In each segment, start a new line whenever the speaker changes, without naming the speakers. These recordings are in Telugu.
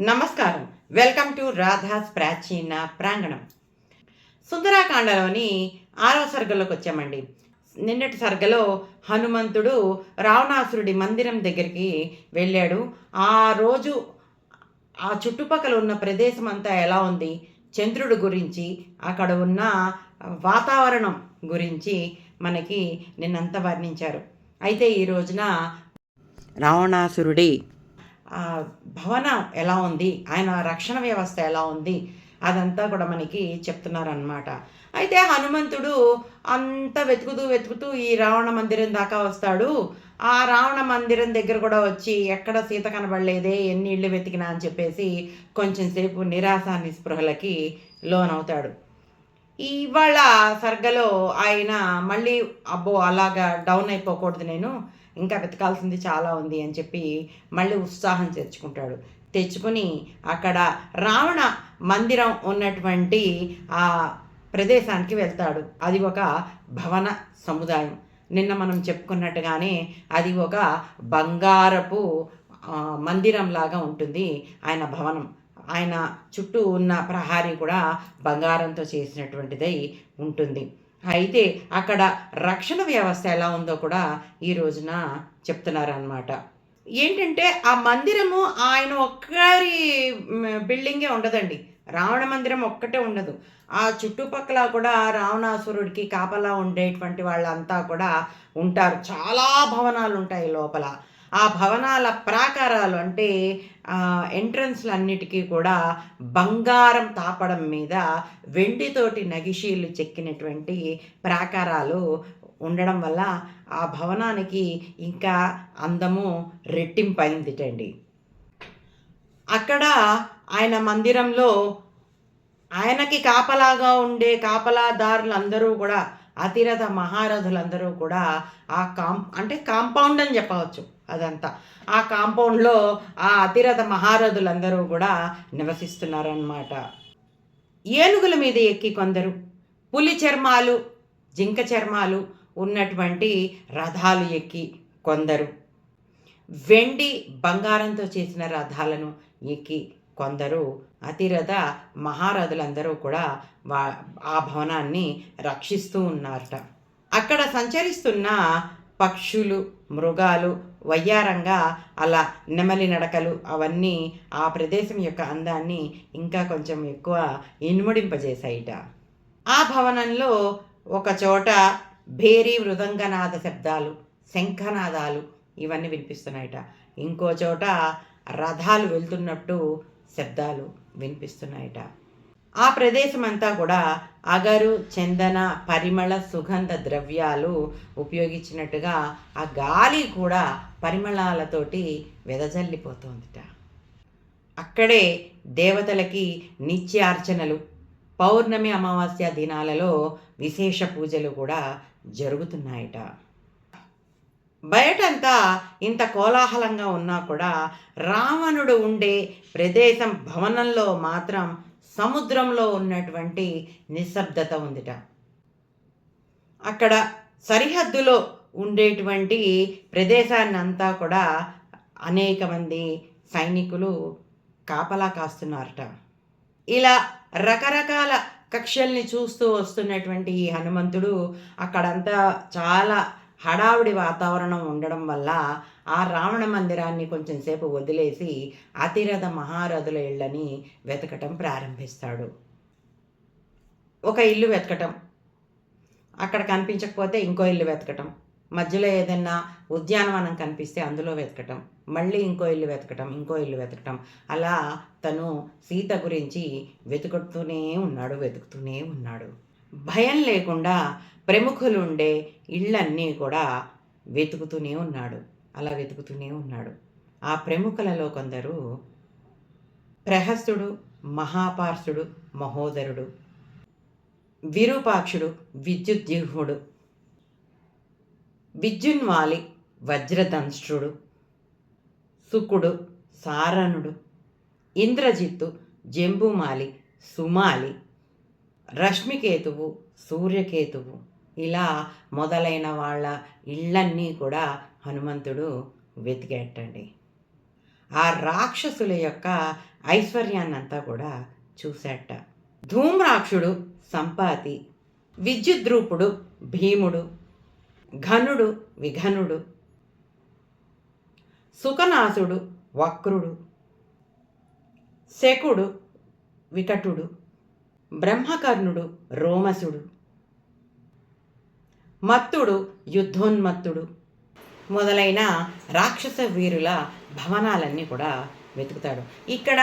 నమస్కారం. వెల్కమ్ టు రాధాస్ ప్రాచీన ప్రాంగణం. సుందరాకాండలోని ఆరవ సర్గలోకి వచ్చామండి. నిన్నటి సర్గలో హనుమంతుడు రావణాసురుడి మందిరం దగ్గరికి వెళ్ళాడు. ఆ రోజు ఆ చుట్టుపక్కల ఉన్న ప్రదేశం అంతా ఎలా ఉంది? చంద్రుడు గురించి అక్కడ ఉన్న వాతావరణం గురించి మనకి నిన్నంతా వర్ణించారు. అయితే ఈ రోజున రావణాసురుడి భవనం ఎలా ఉంది? ఆయన రక్షణ వ్యవస్థ ఎలా ఉంది? అదంతా కూడా మనకి చెప్తున్నారనమాట అయితే హనుమంతుడు అంత వెతుకుతూ వెతుకుతూ ఈ రావణ మందిరం దాకా వస్తాడు. ఆ రావణ మందిరం దగ్గర కూడా వచ్చి ఎక్కడ సీత కనబడలేదే ఎన్ని ఇళ్ళు వెతికినా అని చెప్పేసి కొంచెం సేపు నిరాశ నిస్పృహలకి లోనవుతాడు. ఇవాళ సర్గలో ఆయన మళ్ళీ అబ్బో అలాగా డౌన్ అయిపోకూడదు నేను. ఇంకా వెతకాల్సింది చాలా ఉంది అని చెప్పి మళ్ళీ ఉత్సాహం తెచ్చుకుంటాడు. తెచ్చుకుని అక్కడ రావణ మందిరం ఉన్నటువంటి ఆ ప్రదేశానికి వెళ్తాడు. అది ఒక భవన సముదాయం. నిన్న మనం చెప్పుకున్నట్టుగానే అది ఒక బంగారపు మందిరంలాగా ఉంటుంది ఆయన భవనం. ఆయన చుట్టూ ఉన్న ప్రహారీ కూడా బంగారంతో చేసినటువంటిదై ఉంటుంది. అయితే అక్కడ రక్షణ వ్యవస్థ ఎలా ఉందో కూడా ఈ రోజున చెప్తున్నారనమాట ఏంటంటే ఆ మందిరము ఆయన ఒక్కరి బిల్డింగే ఉండదండి. రావణ మందిరం ఒక్కటే ఉండదు. ఆ చుట్టుపక్కల కూడా రావణాసురుడికి కాపలా ఉండేటువంటి వాళ్ళంతా కూడా ఉంటారు. చాలా భవనాలు ఉంటాయి లోపల. ఆ భవనాల ప్రాకారాలు అంటే ఎంట్రన్స్లు అన్నిటికీ కూడా బంగారం తాపడం మీద వెండితోటి నగిషీలు చెక్కినటువంటి ప్రాకారాలు ఉండడం వల్ల ఆ భవనానికి ఇంకా అందము రెట్టింపైందిటండి అక్కడ ఆయన మందిరంలో ఆయనకి కాపలాగా ఉండే కాపలాదారులందరూ కూడా అతిరథ మహారథులందరూ కూడా ఆ కాం అంటే కాంపౌండ్ అని చెప్పవచ్చు. అదంతా. ఆ కాంపౌండ్లో ఆ అతిరథ మహారథులందరూ కూడా నివసిస్తున్నారన్నమాట. ఏనుగుల మీద ఎక్కి కొందరు పులి చర్మాలు జింక చర్మాలు ఉన్నటువంటి రథాలు ఎక్కి కొందరు. వెండి బంగారంతో చేసిన రథాలను ఎక్కి కొందరు అతిరథ మహారథులందరూ కూడా వా ఆ భవనాన్ని రక్షిస్తూ ఉన్నారట. అక్కడ సంచరిస్తున్న పక్షులు మృగాలు వయ్యారంగా అలా నెమలి నడకలు అవన్నీ ఆ ప్రదేశం యొక్క అందాన్ని ఇంకా కొంచెం ఎక్కువ ఇనుమడింపజేశాయిట. ఆ భవనంలో ఒక చోట భేరీ మృదంగనాద శబ్దాలు శంఖనాదాలు ఇవన్నీ వినిపిస్తున్నాయట. ఇంకో చోట రథాలు వెళ్తున్నట్టు శబ్దాలు వినిపిస్తున్నాయట. ఆ ప్రదేశం అంతా కూడా అగరు చందన పరిమళ సుగంధ ద్రవ్యాలు ఉపయోగించినట్టుగా ఆ గాలి కూడా పరిమళాలతోటి వెదజల్లిపోతోందిట. అక్కడే దేవతలకి నిత్యార్చనలు పౌర్ణమి అమావాస్య దినాలలో విశేష పూజలు కూడా జరుగుతున్నాయట. బయటంతా ఇంత కోలాహలంగా ఉన్నా కూడా రావణుడు ఉండే ప్రదేశం భవనంలో మాత్రం సముద్రంలో ఉన్నటువంటి నిశ్శబ్దత ఉందిట. అక్కడ సరిహద్దులో ఉండేటువంటి ప్రదేశాన్ని అంతా కూడా అనేక మంది సైనికులు కాపలా కాస్తున్నారట. ఇలా రకరకాల కక్షల్ని చూస్తూ వస్తున్నటువంటి ఈ హనుమంతుడు అక్కడంతా చాలా హడావుడి వాతావరణం ఉండడం వల్ల ఆ రావణ మందిరాన్ని కొంచెం సేపు వదిలేసి అతిరథ మహారథుల ఇళ్ళని వెతకటం ప్రారంభిస్తాడు. ఒక ఇల్లు వెతకటం. అక్కడ కనిపించకపోతే ఇంకో ఇల్లు వెతకటం. మధ్యలో ఏదైనా ఉద్యానవనం కనిపిస్తే అందులో వెతకటం. మళ్ళీ ఇంకో ఇల్లు వెతకటం ఇంకో ఇల్లు వెతకటం. అలా తను సీత గురించి వెతుకుతూనే ఉన్నాడు వెతుకుతూనే ఉన్నాడు. భయం లేకుండా ప్రముఖులు ఉండే ఇళ్ళన్నీ కూడా వెతుకుతూనే ఉన్నాడు. అలా వెతుకుతూనే ఉన్నాడు. ఆ ప్రముఖులలో కొందరు ప్రహస్తుడు మహాపార్షుడు మహోదరుడు విరూపాక్షుడు విద్యుద్యుహుడు విద్యున్వాలి వజ్రదంష్ట్రుడు సుకుడు సారణుడు ఇంద్రజిత్తు జంబుమాలి సుమాలి రశ్మికేతువు సూర్యకేతువు ఇలా మొదలైన వాళ్ళ ఇళ్ళన్నీ కూడా హనుమంతుడు వెతికేటండి ఆ రాక్షసుల యొక్క ఐశ్వర్యాన్నంతా కూడా చూశాట ధూమ్రాక్షుడు సంపాతి విద్యుద్రూపుడు భీముడు ఘనుడు విఘనుడు సుఖనాసుడు వక్రుడు శకుడు వికటుడు బ్రహ్మకర్ణుడు రోమసుడు. మత్తుడు యుద్ధోన్మత్తుడు. మొదలైన రాక్షస వీరుల భవనాలన్నీ కూడా వెతుకుతాడు. ఇక్కడ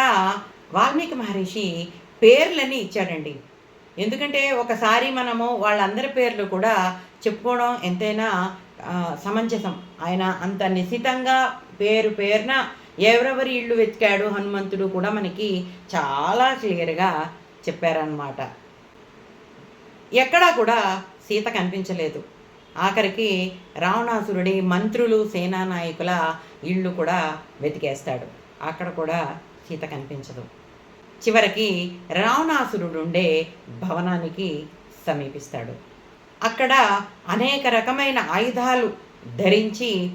వాల్మీకి మహర్షి పేర్లని ఇచ్చాడండి. ఎందుకంటే ఒకసారి మనము వాళ్ళందరి పేర్లు కూడా చెప్పుకోవడం ఎంతైనా సమంజసం. ఆయన అంత నిశితంగా పేరు పేరున ఎవరెవరి ఇళ్ళు వెతికాడు హనుమంతుడు కూడా మనకి చాలా క్లియర్గా చెప్పారనమాట ఎక్కడా కూడా సీత కనిపించలేదు. ఆఖరికి రావణాసురుడి మంత్రులు సేనానాయకుల ఇళ్ళు కూడా వెతికేస్తాడు. అక్కడ కూడా సీత కనిపించదు. చివరికి రావణాసురుడు ఉండే భవనానికి సమీపిస్తాడు. అక్కడ అనేక రకమైన ఆయుధాలు ధరించి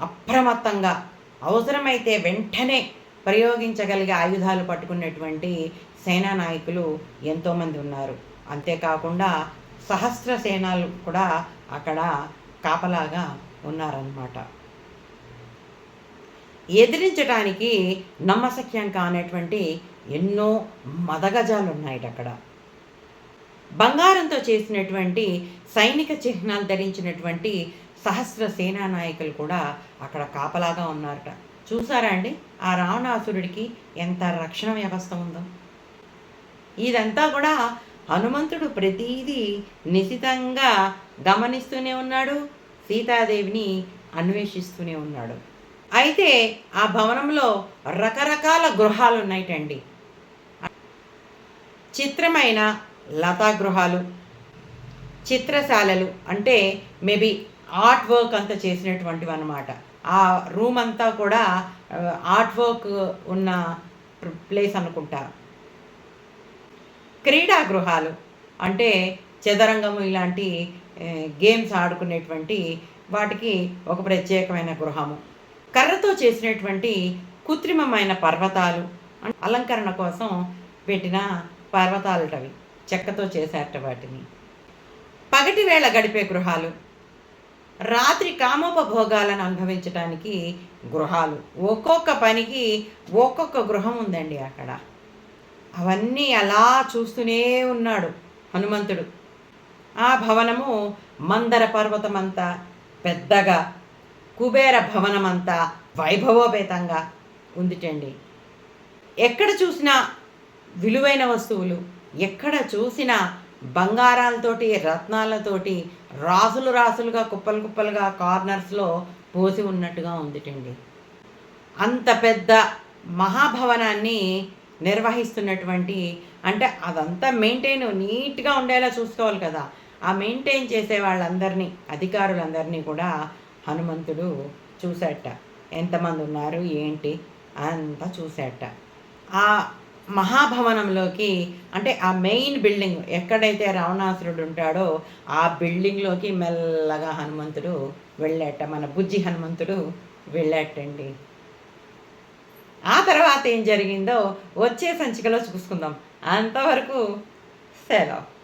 అప్రమత్తంగా అవసరమైతే వెంటనే ప్రయోగించగలిగే ఆయుధాలు పట్టుకున్నటువంటి సేనా నాయకులు ఎంతోమంది ఉన్నారు. అంతేకాకుండా సహస్ర సేనాలు కూడా అక్కడ కాపలాగా ఉన్నారన్నమాట. ఎదిరించడానికి నమ్మశక్యం కానటువంటి ఎన్నో మదగజాలు ఉన్నాయి అక్కడ. బంగారంతో చేసినటువంటి సైనిక చిహ్నాలు ధరించినటువంటి సహస్ర సేనా నాయకులు కూడా అక్కడ కాపలాగా ఉన్నారట. చూసారా అండి? ఆ రావణాసురుడికి ఎంత రక్షణ వ్యవస్థ ఉందో. ఇదంతా కూడా హనుమంతుడు ప్రతీదీ నిశితంగా గమనిస్తూనే ఉన్నాడు సీతాదేవిని అన్వేషిస్తూనే ఉన్నాడు. అయితే ఆ భవనంలో రకరకాల గృహాలు ఉన్నాయిటండి చిత్రమైన లతా గృహాలు చిత్రశాలలు అంటే మేబీ ఆర్ట్ వర్క్ అంతా చేసినటువంటివి అన్నమాట ఆ రూమ్ అంతా కూడా ఆర్ట్ వర్క్ ఉన్న ప్లేస్ అనుకుంటా. క్రీడా గృహాలు అంటే చదరంగము ఇలాంటి గేమ్స్ ఆడుకునేటువంటి వాటికి ఒక ప్రత్యేకమైన గృహము. కర్రతో చేసినటువంటి కృత్రిమమైన పర్వతాలు అలంకరణ కోసం పెట్టిన పర్వతాలటవి చెక్కతో చేసేట వాటిని. పగటి వేళ గడిపే గృహాలు రాత్రి కామోపభోగాలను అనుభవించడానికి గృహాలు. ఒక్కొక్క పనికి ఒక్కొక్క గృహం ఉందండి అక్కడ. అవన్నీ అలా చూస్తూనే ఉన్నాడు హనుమంతుడు. ఆ భవనము మందర పర్వతమంతా పెద్దగా కుబేర భవనమంతా వైభవోపేతంగా ఉందిటండి. ఎక్కడ చూసినా విలువైన వస్తువులు ఎక్కడ చూసినా బంగారాలతోటి రత్నాలతోటి రాసులు రాసులుగా కుప్పలు కుప్పలుగా కార్నర్స్లో పోసి ఉన్నట్టుగా ఉందిటండి. అంత పెద్ద మహాభవనాన్ని నిర్వహిస్తున్నటువంటి అంటే అదంతా మెయింటైన్ నీట్గా ఉండేలా చూసుకోవాలి కదా. ఆ మెయింటైన్ చేసే వాళ్ళందరినీ అధికారులందరినీ కూడా హనుమంతుడు చూశాట. ఎంతమంది ఉన్నారు ఏంటి అంతా చూశాట. ఆ మహాభవనంలోకి అంటే ఆ మెయిన్ బిల్డింగ్ ఎక్కడైతే రావణాసురుడు ఉంటాడో ఆ బిల్డింగ్లోకి మెల్లగా హనుమంతుడు వెళ్ళాట. మన బుజ్జి హనుమంతుడు వెళ్ళాటండి. ఆ తర్వాత ఏం జరిగిందో వచ్చే సంచికలో చూసుకుందాం. అంతవరకు సెలవు.